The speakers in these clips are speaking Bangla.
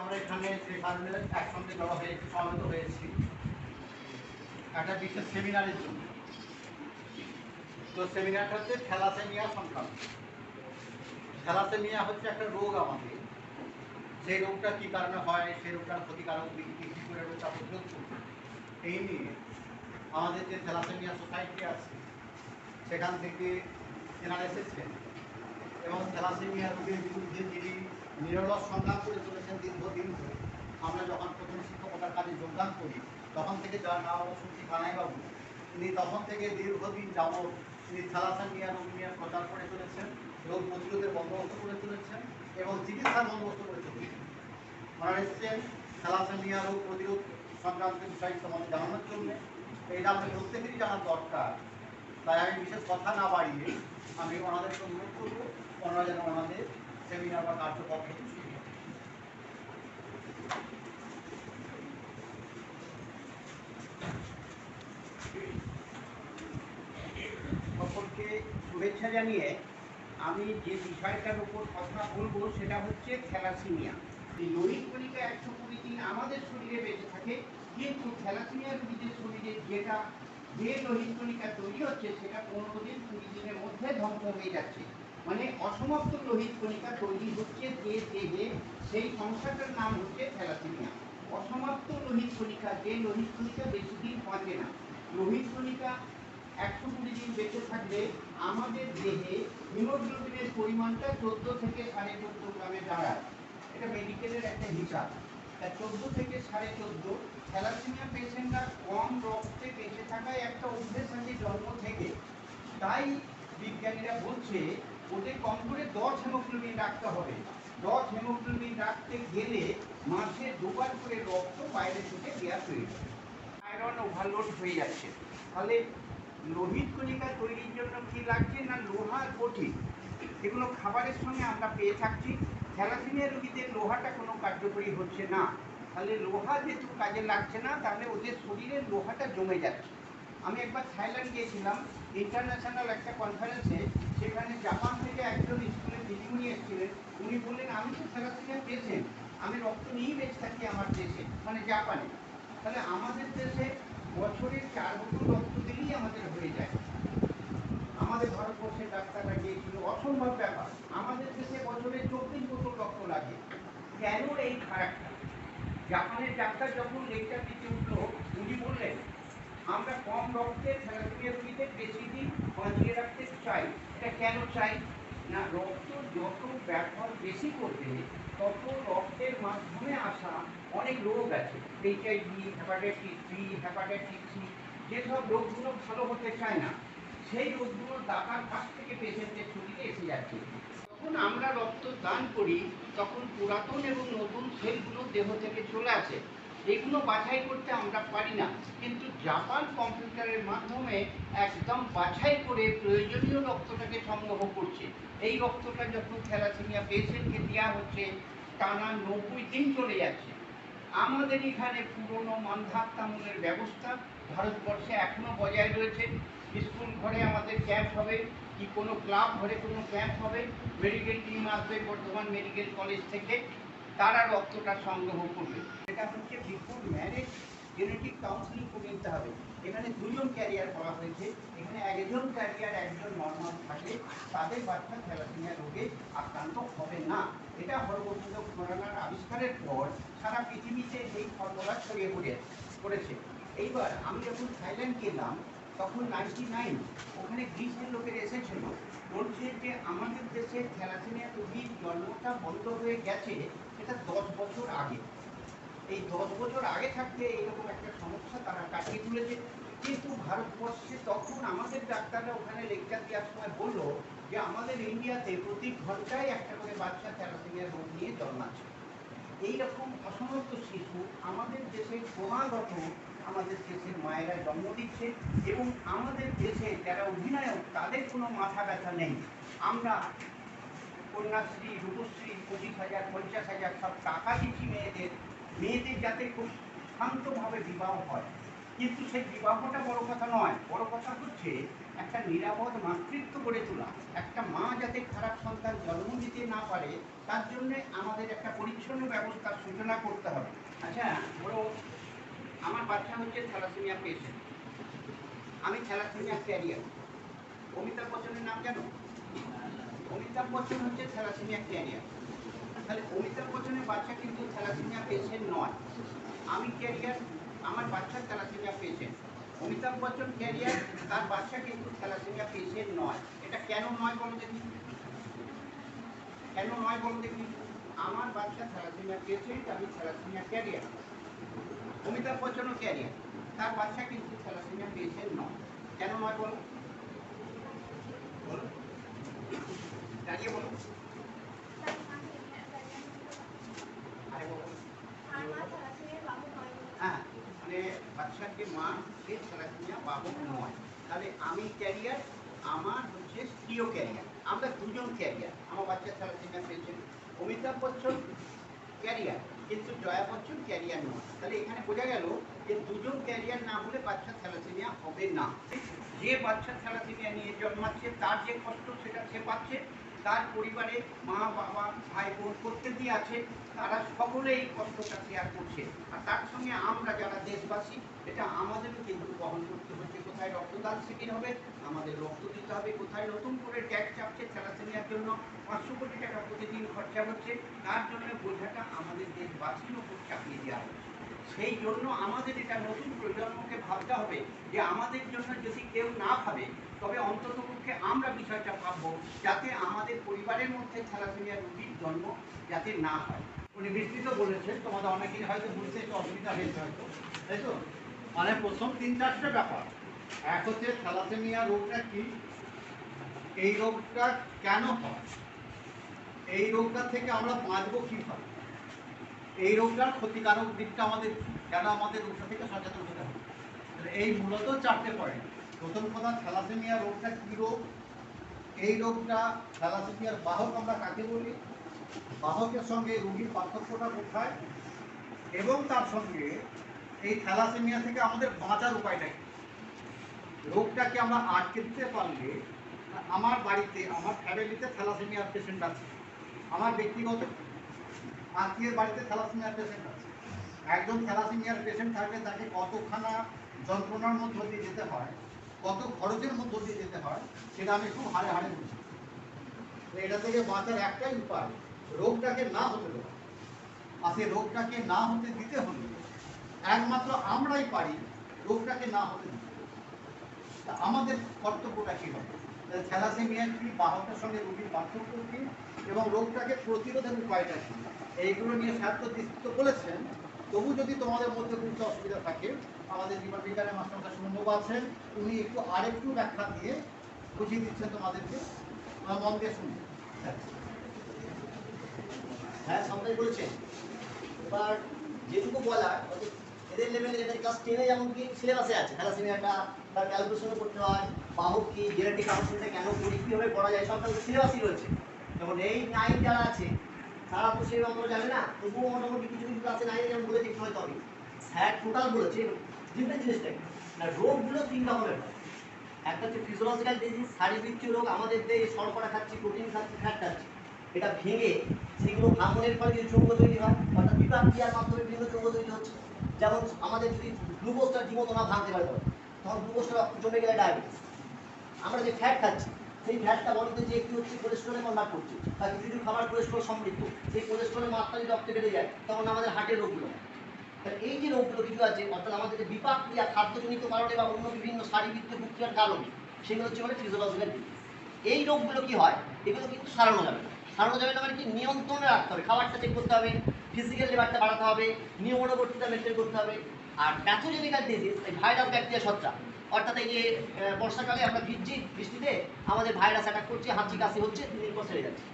আমরা এখানে যে কারণে একসঙ্গে জড়ো হয়েছি সমবেত হয়েছি। একটা বিশেষ সেমিনারের জন্য। তো সেমিনারটা হচ্ছে থ্যালাসেমিয়া সংক্রান্ত। থ্যালাসেমিয়া হচ্ছে একটা রোগ আমাদের। সেই রোগটা কী কারণে হয়, সেই রোগটার ক্ষতিকারক দিক কী করে রোগটা প্রতিরোধ করবে, এই নিয়ে আমাদের যে থ্যালাসেমিয়া সোসাইটি আছে, সেখান থেকে এনারা এসেছেন এবং থ্যালাসেমিয়া রোগের বিরুদ্ধে যিনি নিরলস সংগ্রাম করে চলেছেন দীর্ঘদিন ধরে। আমরা যখন প্রথম শিক্ষকতার কাজে যোগদান করি, তখন থেকে যার নাম হলো সুচি কানাইবাবু, তিনি তখন থেকে দীর্ঘদিন যাবৎ তিনি থ্যালাসেমিয়া রোগ নিয়ে প্রচার করে চলেছেন রোগ প্রতিরোধের বন্দোবস্ত করে চলেছেন এবং চিকিৎসার বন্দোবস্ত করে চলেছেন। ওনারা এসেছেন থ্যালাসেমিয়া রোগ প্রতিরোধ সংক্রান্ত বিষয়টি আমাদের জানানোর জন্য। এইটা আমাদের প্রত্যেকেরই জানার দরকার। তাই আমি বিশেষ কথা না বাড়িয়ে আমি ওনাদেরকে অনুরোধ করব, ওনারা যেন ওনাদের সেমিনার বা করেন। সকলকে শুভেচ্ছা জানিয়ে আমি যে বিষয়টার উপর কথা বলব সেটা হচ্ছে থ্যালাসিমিয়া এই লোহিত কণিকা একশো কুড়ি দিন আমাদের শরীরে বেঁচে থাকে, কিন্তু থ্যালাসিমিয়া রোগীদের শরীরে যেটা যে লোহিত কণিকা তৈরি হচ্ছে সেটা পনেরো দিন কুড়ি দিনের মধ্যে ধ্বংস হয়ে যাচ্ছে মানে অসমাপ্ত লোহিত কণিকা তৈরি হচ্ছে যে দেহে, সেই সংসারটার নাম হচ্ছে থ্যালাসিমিয়া। অসমাপ্ত লোহিত কণিকা, যে লোহিত কণিকা বেশি দিন বাঁচে না। লোহিত কণিকা একশো কুড়ি দিন বেঁচে থাকলে আমাদের দেহে হিমোগ্লোবিনের পরিমাণটা চোদ্দ থেকে সাড়ে চোদ্দ গ্রামে দাঁড়ায়। এটা মেডিকেলের একটা হিসাব। তা চোদ্দ থেকে সাড়ে চোদ্দ, থ্যালাসেমিয়া পেশেন্টরা কম রক্তে বেঁচে থাকায় একটা অভ্যেস আছে জন্ম থেকে। তাই বিজ্ঞানীরা বলছে ওদের কম করে দশ হেমোগ্লোবিন রাখতে হবে। দশ হেমোগ্লোবিন রাখতে গেলে মাসে দুবার করে রক্ত বাইরে থেকে দেওয়া প্রয়োজন আয়রন ওভারলোড হয়ে যাচ্ছে। তাহলে লোহিত কণিকা তৈরির জন্য কি লাগছে না লোহার কঠিন? এগুলো খাবারের সঙ্গে আমরা পেয়ে থাকছি। থ্যালাসেমিয়া রোগীদের লোহাটা কোনো কার্যকরী হচ্ছে না। তাহলে লোহা যেহেতু কাজে লাগছে না, তাহলে ওদের শরীরে লোহাটা জমে যাচ্ছে। আমি একবার থাইল্যান্ড গিয়েছিলাম। ইন্টারন্যাশনাল একটা কনফারেন্সে সেখানে জাপান থেকে একজন স্কুলের দিদিমণি এসেছিলেন, উনি বললেন, আমি তো থ্যালাসেমিয়া পেশেন্ট আমি রক্ত নিয়েই বেঁচে থাকি আমার দেশে মানে জাপানে। তাহলে আমাদের দেশে বছরে চার বোতল রক্ত দিলেই আমাদের হয়ে যায়। আমাদের ভারতবর্ষের ডাক্তাররা গিয়েছিল, অসম্ভব ব্যাপার। আমাদের দেশে বছরে চব্বিশ বোতল রক্ত লাগে। কেন এই ফারাকটা জাপানের ডাক্তার যখন লেকচার দিতে উঠল, উনি বললেন, আমরা কম রক্তে থ্যালাসেমিয়া রোগীদের বেশি দিন বাঁচিয়ে রাখতে চাই এটা কেন চাই? না, রক্ত যত ব্যবহার বেশি করবে, তত রক্তের মাধ্যমে আসা অনেক রোগ আছে। HIV hepatitis B hepatitis C যেসব রোগগুলো ভালো হতে চায় না, সেই রোগগুলো দাতার কাছ থেকে পেশেন্টের শরীরে এসে যাচ্ছে। যখন আমরা রক্ত দান করি, তখন পুরাতন এবং নতুন সেলগুলো দেহ থেকে চলে আসে। এগুলো বাছাই করতে আমরা পারি না। কিন্তু জাপান কম্পিউটারের মাধ্যমে একদম বাছাই করে প্রয়োজনীয় রক্তটাকে সংগ্রহ করছে। এই রক্তটা যখন থ্যালাসেমিয়া পেশেন্টকে দেওয়া হচ্ছে, টানা নব্বই দিন চলে যাচ্ছে। আমাদের এখানে পুরনো মান্ধাত্তামূলের ব্যবস্থা ভারতবর্ষে এখনও বজায় রয়েছে। স্কুল ঘরে আমাদের ক্যাম্প হবে, কি কোনো ক্লাব ঘরে কোনো ক্যাম্প হবে, মেডিকেল টিম আসবে বর্ধমান মেডিকেল কলেজ থেকে, তারা রক্তটা সংগ্রহ করবে। এটা হচ্ছে বিফোর ম্যারেজ জেনেটিক কাউন্সিলিং করে নিতে হবে। এখানে দুজন ক্যারিয়ার করা হয়েছে। এখানে একজন ক্যারিয়ার একজন নর্মাল থাকে। তাদের বাচ্চা থ্যালাসেমিয়া রোগে আক্রান্ত হবে না। এটা হরগোবিন্দ খুরানার আবিষ্কারের পর সারা পৃথিবীতে এই ফর্মুলা ছড়িয়ে পড়ে, পড়েছে। এইবার আমি যখন থাইল্যান্ড গেলাম, তখন নাইনটি নাইন ওখানে গ্রিসের লোকের এসেছিল। বলছে যে, আমাদের দেশে থ্যালাসেমিয়া রোগীর জন্মটা বন্ধ হয়ে গেছে, সেটা দশ বছর আগে। এই দশ বছর আগে থাকতে এইরকম একটা সমস্যা তারা কাটিয়ে তুলেছে। কিন্তু ভারতবর্ষে তখন আমাদের ডাক্তাররা ওখানে লেকচার দেওয়ার সময় বলল যে, আমাদের ইন্ডিয়াতে প্রতি ঘন্টায় একটা করে বাচ্চা থ্যালাসেমিয়া রোগ নিয়ে জন্মাচ্ছে। এইরকম অসমস্ত শিশু আমাদের দেশে ক্রমাগত আমাদের দেশের মায়েরা জন্ম দিচ্ছে এবং আমাদের দেশে যারা অধিনায়ক, তাদের কোনো মাথা ব্যথা নেই। আমরা কন্যাশ্রী, রূপশ্রী, পঁচিশ হাজার, পঞ্চাশ হাজার সব টাকা দিচ্ছি মেয়েদের। মেয়েদের যাতে খুব শান্তভাবে বিবাহ হয়। কিন্তু সেই বিবাহটা বড় কথা নয়। বড় কথা হচ্ছে, একটা নিরাপদ মাতৃত্ব গড়ে তোলা। একটা মা যাতে খারাপ সন্তান জন্ম দিতে না পারে, তার জন্য আমাদের একটা পরিচ্ছন্ন ব্যবস্থার সূচনা করতে হবে। আচ্ছা বড় আমার বাচ্চা হচ্ছে থ্যালাসেমিয়া পেশেন্ট। আমি থ্যালাসেমিয়া ক্যারিয়ার। অমিতাভ বচ্চনের নাম জানো? অমিতাভ বচ্চন হচ্ছে থ্যালাসেমিয়া ক্যারিয়ার। তাহলে অমিতাভ বচ্চনের বাচ্চা কিন্তু থ্যালাসেমিয়া পেশেন্ট নয়। আমি ক্যারিয়ার আমার বাচ্চা thalassaemia patient. Amitabh Bachchan carrier তার বাচ্চা কিন্তু থ্যালাসেমিয়া পেশেন্ট নয়। এটা কেন নয় বলো দেখি। কেন নয় বলো দেখি। আমার বাচ্চা থ্যালাসেমিয়া পেশেন্ট, আমি থ্যালাসেমিয়া ক্যারিয়ার অমিতাভ বচ্চনও ক্যারিয়ার তার বাচ্চা কিন্তু থ্যালাসেমিয়া পেশেন্ট নয়। কেন নয় বলো? বলো। দাঁড়িয়ে বলো আরে বলো হ্যাঁ যে মা সে থ্যালাসেমিয়া বাহক নয়। তাহলে আমি ক্যারিয়ার আমার হচ্ছে স্ত্রীও ক্যারিয়ার আমরা দুজন ক্যারিয়ার আমার বাচ্চা থ্যালাসেমিয়া পেয়েছেন অমিতাভ বচ্চন ক্যারিয়ার কিন্তু জয়া বচ্চন ক্যারিয়ার নয়। তাহলে এখানে বোঝা গেল যে দুজন ক্যারিয়ার না হলে বাচ্চা থ্যালাসেমিয়া হবে না। যে বাচ্চা থ্যালাসেমিয়া নিয়ে জন্মাচ্ছে তার যে কষ্ট সেটা সে পাচ্ছে। তার পরিবারে মা, বাবা ভাই বোন প্রত্যেকেই আছে তারা সকলেই কষ্টটা শেয়ার করছে আর তার সঙ্গে আমরা যারা দেশবাসী, এটা আমাদেরও কিন্তু বহন করতে হচ্ছে। কোথায় রক্তদান শিবির হবে, আমাদের রক্ত দিতে হবে। কোথায় নতুন করে ট্যাক্স চাপছে থ্যালাসেমিয়ার জন্য পাঁচশো কোটি টাকা প্রতিদিন খরচা হচ্ছে, তার জন্য বোঝাটা আমাদের দেশবাসীর উপর চাপিয়ে দেওয়া হচ্ছে। সেই জন্য আমাদের এটা নতুন প্রজন্মকে ভাবতে হবে যে আমাদের জন্য যদি কেউ না ভাবে, তবে অন্তত পক্ষে আমরা বিষয়টা ভাববো যাতে আমাদের পরিবারের মধ্যে থ্যালাসেমিয়া রোগীর জন্ম যাতে না হয়। উনি বিস্তৃত বলেছেন, তোমাদের অনেকেই হয়তো বুঝতে একটু অসুবিধা হয়েছে হয়তো, তাই তো? মানে প্রথম তিন চারটে ব্যাপার। এক হচ্ছে থ্যালাসেমিয়া রোগটা কি? এই রোগটা কেন হয়? এই রোগটা থেকে আমরা বাঁচবো কীভাবে? এই রোগটার ক্ষতিকারক দিকটা আমাদের কেন আমাদের রোগটা থেকে সচেতন হতে হবে? এই মূলত চারটে পয়েন্ট। প্রথম কথা, থ্যালাসেমিয়া রোগটা কী রোগ? এই রোগটা থ্যালাসেমিয়ার বাহক আমরা কাকে বলি? বাহকের সঙ্গে রোগীর পার্থক্যটা কোথায়? এবং তার সঙ্গে এই থ্যালাসেমিয়া থেকে আমাদের বাঁচার উপায়টা কি? রোগটাকে আমরা আটকে দিতে পারলে আমার বাড়িতে, আমার ফ্যামিলিতে থ্যালাসেমিয়ার পেশেন্ট আছে। আমার ব্যক্তিগত আত্মীয়ের বাড়িতে থ্যালাসেমিয়ার পেশেন্ট আছে। একজন থ্যালাসেমিয়ার পেশেন্ট থাকলে তাকে কতখানা যন্ত্রণার মধ্য দিয়ে যেতে হয়, কত খরচের মধ্য দিয়ে যেতে হয়, সেটা আমি খুব হাড়ে হাড়ে বুঝি এটা থেকে বাঁচার একটাই উপায়, রোগটাকে না হতে দেওয়া। আর সেই রোগটাকে না হতে দিতে হলে একমাত্র আমরাই পারি রোগটাকে না হতে দিতে। তা আমাদের কর্তব্যটা কী হবে? থ্যালাসেমিয়া কি, বাহকের সঙ্গে রোগীর পার্থক্য কি এবং রোগটাকে প্রতিরোধের উপায়টা কি? এইগুলো নিয়ে স্যার তো বিস্তৃত বলেছেন। তবু যদি তোমাদের মধ্যে বুঝতে অসুবিধা থাকে, আমাদের জীবন বিজ্ঞানের মাস্টার সম্ভব আছেন, উনি একটু আরেকটু ব্যাখ্যা দিয়ে বুঝিয়ে দিচ্ছেন তোমাদেরকে। মন দিয়ে শুনুন। হ্যাঁ। সবাই বলছেন। এবার যেটুকু বলার এদের লেভেলে যেটা ক্লাস টেনে যেমন কি সিলেবাসে আছে। থ্যালাসেমিয়াটা তার ক্যালকুলেশনও করতে হয় বাহক কি জেনেটিক কাউন্সিলটা কেন করি কীভাবে করা যায় সবটা সিলেবাসই রয়েছে। যেমন এই নাইন যারা আছে, তারা তো সেই অন্তর জানে না, তবুও মোটামুটি কিছু কিছু ক্লাসে নাইনে যেমন বলে দেখতে হয়তো হবে স্যার টোটাল বলেছে তিনটা জিনিসটা কি? না, রোগগুলো তিন রকমের হয়। একটা হচ্ছে ফিজিওলজিক্যাল ডিজিজ শারীরবৃত্তীয় রোগ, আমাদের যে শর্করা খাচ্ছি প্রোটিন খাচ্ছি ফ্যাট খাচ্ছি। এটা ভেঙে সেগুলো ভাঙনের ফলে কিছু চৌম্ব তৈরি হয়, অর্থাৎ বিপাক ক্রিয়ার মাধ্যমে বিভিন্ন চৌম্ব তৈরি হচ্ছে। যেমন আমাদের যদি গ্লুকোজটা জীবত না ভাঙতে পারে, তখন গ্লুকোজটা জমে গেলে ডায়াবেটিস আমরা যে ফ্যাট খাচ্ছি, সেই ফ্যাটটা বডিতে যে একটু হচ্ছে কোলেস্ট্রলে কনভার্ট করছে, বা কিছু কিছু খাবার কোলেস্ট্রল সমৃদ্ধ, সেই কোলেস্ট্রলের মাত্রা যদি রক্তে বেড়ে যায়, তখন আমাদের হার্টের রোগগুলো। তাহলে এই যে রোগগুলো কিছু আছে, অর্থাৎ আমাদের যে বিপাক ক্রিয়া খাদ্যজনিত কারণে বা অন্য বিভিন্ন শারীরবৃত্তীয় প্রক্রিয়ার কারণে, সেগুলো হচ্ছে মানে ফিজিওলজিক্যাল এই রোগগুলো কি হয়? এগুলো কিন্তু সারানো যাবে না। সারানো যাবে না মানে কি? নিয়ন্ত্রণে রাখতে হবে। খাবারটা চেক করতে হবে ফিজিক্যাল লেবারটা বাড়াতে হবে নিয়মানুবর্তিতা মেনটেন করতে হবে। আর প্যাথোজেনিক্যাল ডিজিজ এই ভাইরাস ব্যাকটেরিয়া ছত্রা অর্থাৎ এই যে বর্ষাকালে আমরা ভিজছি বৃষ্টিতে, আমাদের ভাইরাস অ্যাটাক করছে, হাঁচি কাশি হচ্ছে তিন পর সেরে যাচ্ছে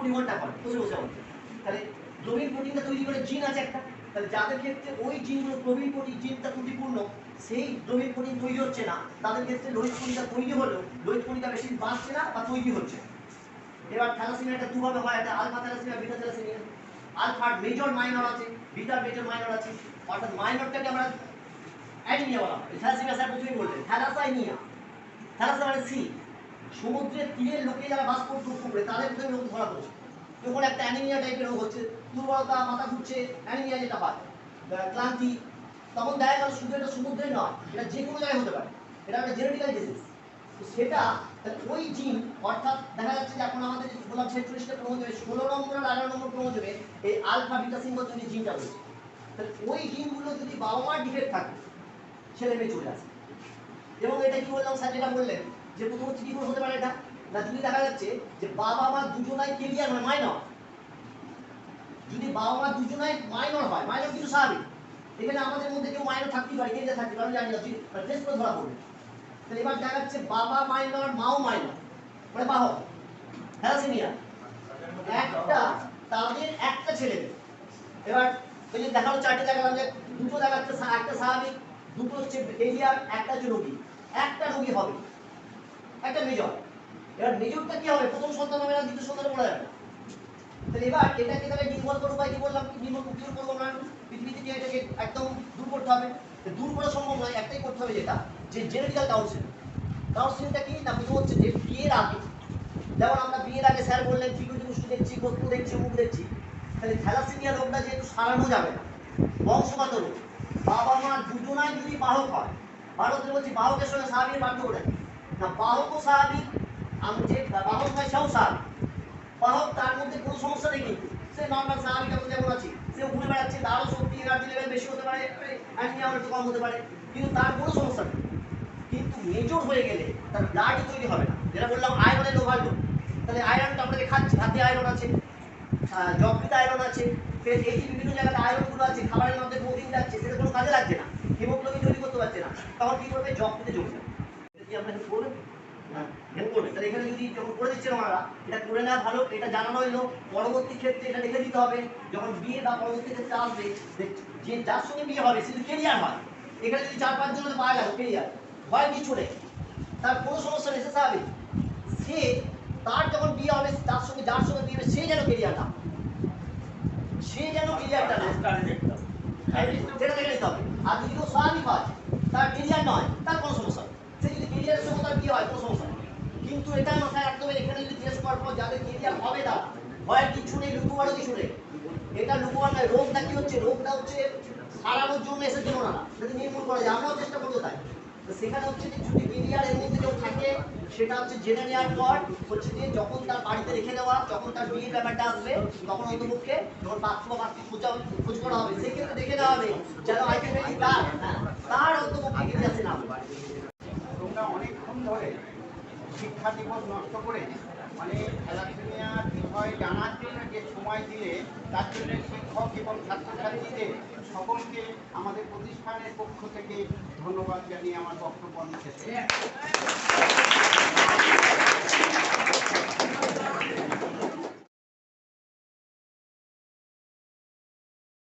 পরিমাণটা করে বসে বসে হচ্ছে তাহলে প্রবীণ প্রোটিনটা তৈরি করে জিন আছে একটা। তাহলে যাদের ক্ষেত্রে ওই জিনগুলো প্রবীণ প্রোটিন জিনটা ত্রুটিপূর্ণ, সেই প্রবীণ প্রোটিন তৈরি হচ্ছে না। তাদের ক্ষেত্রে লোহিত কণিকা তৈরি হলেও, লোহিত কণিকা বেশি বাঁচছে না বা তৈরি হচ্ছে। এবার থ্যালাসেমিয়াটা দুভাবে হয়, একটা আলফা থ্যালাসেমিয়া বিটা থ্যালাসেমিয়া আলফার মেজর, মাইনর আছে বিটার মেজর, মাইনর আছে, অর্থাৎ মাইনরটাকে আমরা অ্যানিমিয়া বলা হয়। থ্যালাসেমিয়া স্যার প্রথমেই বললেন থ্যালাসাইমিয়া থ্যালাসা মানে সি সমুদ্রের তীরের লোকে যারা বাস করতো উপকূলে তাদের প্রথমে রোগ ধরা পড়েছে। যখন একটা অ্যানিমিয়া টাইপের রোগ হচ্ছে, দুর্বলতা, মাথা ঘুরছে অ্যানিমিয়া যেটা হয় ক্লান্তি, তখন দেখা গেল শুধু এটা সমুদ্রে নয়, এটা যে কোনো জায়গায় হতে পারে। এটা একটা জেনেটিক্যাল ডিজিজ তো সেটা ওই জিন অর্থাৎ দেখা যাচ্ছে যে এখন আমাদের বললাম ছেচল্লিশটা ক্রোমোজোমে ষোলো নম্বর আর আঠারো নম্বর ক্রোমোজোমে এই আলফা বিটা সিম্বল যে জিনটা রয়েছে। তাহলে ওই জিনগুলো যদি বাবা মার ডিফেক্ট থাকে, ছেলে মেয়ে চলে আসে। এবং এটা কি বললাম স্যার যেটা বললেন, যে প্রথম হচ্ছে কি হতে পারে এটা? না, যদি দেখা যাচ্ছে যে বাবা মা দুজনাই কেরিয়ার হয় মাইনর যদি বাবা মা দুজনাই মাইনর হয় মাইনর কিন্তু স্বাভাবিক। এখানে আমাদের মধ্যে কেউ মাইনর থাকতেই পারে কেরিয়ার থাকতে পারে জানি না টেস্ট করে ধরা পড়বে। তাহলে এবার দেখা যাচ্ছে বাবা মাইনর, মাও মাইনর। মানে বাহক থ্যালাসেমিয়া একটা, তাদের একটা ছেলে। এবার ওই যে দেখানো চারটে, দেখালাম যে দুটো দেখাচ্ছে একটা স্বাভাবিক, দুটো হচ্ছে এরিয়ার একটা হচ্ছে রোগী। একটা রোগী হবে। একটা মেজর এবার মেজরটা কি হবে? প্রথম সন্তান হবে না, দ্বিতীয় সন্তানে পড়া যাবে? তাহলে এবার এটাকে তাহলে নির্মূল করার উপায় কি বললাম? নির্মূল কি করব না? পৃথিবী থেকে এটাকে একদম দূর করতে হবে। দূর করা সম্ভব নয়, একটাই করতে হবে যেটা। যে জেনেটিক্যাল কাউন্সিল। কাউন্সিলটা কি? না প্রথম হচ্ছে যে বিয়ের আগে। যেমন আমরা বিয়ের আগে স্যার বললেন ফিকুটি পুষ্টি দেখছি গোত্র দেখছি, মুখ দেখছি। তাহলে থ্যালাসেমিয়া রোগটা যেহেতু সারানো যাবে না, বংশগত রোগ। বাবা মা দুজনাই যদি বাহক হয় ভারতে বলছি বাহকের সঙ্গে স্বাভাবিক পার্থক্য দেখি না, বাহকও স্বাভাবিক আমি যে বাহক হয় সেও স্বাভাবিক। বাহক তার মধ্যে কোনো সমস্যা নেই কিন্তু। সে নর্মাল স্বাভাবিক এখন যেমন আছি সে ঘুরে বেড়াচ্ছে, তারও শক্তি এনার্জি লেভেল বেশি হতে পারে অ্যানিমিয়া একটু কম হতে পারে, কিন্তু তার কোনো সমস্যা নেই। মেজর হয়ে গেলে তার ব্লাড তৈরি হবে না। যেটা বললাম আয়রনের লোভার লোক তাহলে আয়রনটা আমাদের খাচ্ছি, খাদ্যে আয়রন আছে যকৃতে আয়রন আছে, ফের এই বিভিন্ন জায়গাতে আয়রনগুলো আছে, খাবারের মধ্যে প্রোটিন যাচ্ছে, সেটা কোনো কাজে লাগছে না। হিমোগ্লোবিন তৈরি করতে পারছে না। তখন কি করবে? যকৃতে জমে যাবে। কি আপনাকে তাহলে এখানে যদি যখন করে দিচ্ছেন ওনারা, এটা করে নেওয়া ভালো, এটা জানানো হইল পরবর্তী ক্ষেত্রে এটা লিখে দিতে হবে। যখন বিয়ে বা পরবর্তী ক্ষেত্রে আসবে, যে যে, যার সঙ্গে বিয়ে হবে, সে যদি কেরিয়ার হয়, এখানে যদি চার পাঁচজন পাওয়া গেল কেরিয়ার হয় কিছু নেই। তার কোনো সমস্যা নেই, সে সে তার যখন বিয়ে হবে, তার সঙ্গে যার সঙ্গে বিয়ে হবে, সে যেন কেরিয়ার না। সে যেন কেরিয়ারটা না। সেটা হবে। আর যদি কেউ স্বাভাবিক হয়, তার কেরিয়ার নয়, তার কোনো সমস্যা সে যদি কেরিয়ারের সঙ্গে তার বিয়ে হয়, কোনো সমস্যা নেই। কিন্তু এটা মাথায় রাখতে হবে, এখানে যদি জিজ্ঞেস করার পর যাদের কেরিয়ার হবে তার, ভয়ের কিছু নেই, লুকুবারও কিছু নেই। এটা লুকুবার নয়, রোগটা কি হচ্ছে? রোগটা হচ্ছে সারানোর জন্য এসেছেন ওনারা যদি নির্মূল করা যায়। আমরাও চেষ্টা করব তাই। সেখানে হচ্ছে যে যদি কেরিয়ার এর মধ্যে কেউ থাকে, সেটা হচ্ছে জেনে নেওয়ার পর হচ্ছে যে যখন তার বাড়িতে রেখে দেওয়া, যখন তার বিয়ের ব্যাপারটা আসবে, তখন অন্তপক্ষে যখন পাত্র বা খোঁজা খোঁজ করা হবে সেক্ষেত্রে দেখে নেওয়া হবে যেন আলটিমেটলি তার তার অন্তপক্ষে কেরিয়ার না। তোমরা অনেকক্ষণ ধরে শিক্ষা দিবস নষ্ট করে মানে থ্যালাসেমিয়া বিষয় জানার জন্য যে সময় দিলে তার জন্য শিক্ষক এবং ছাত্রছাত্রীদের সকলকে আমাদের প্রতিষ্ঠানের পক্ষ থেকে ধন্যবাদ জানিয়ে আমার বক্তব্য আমি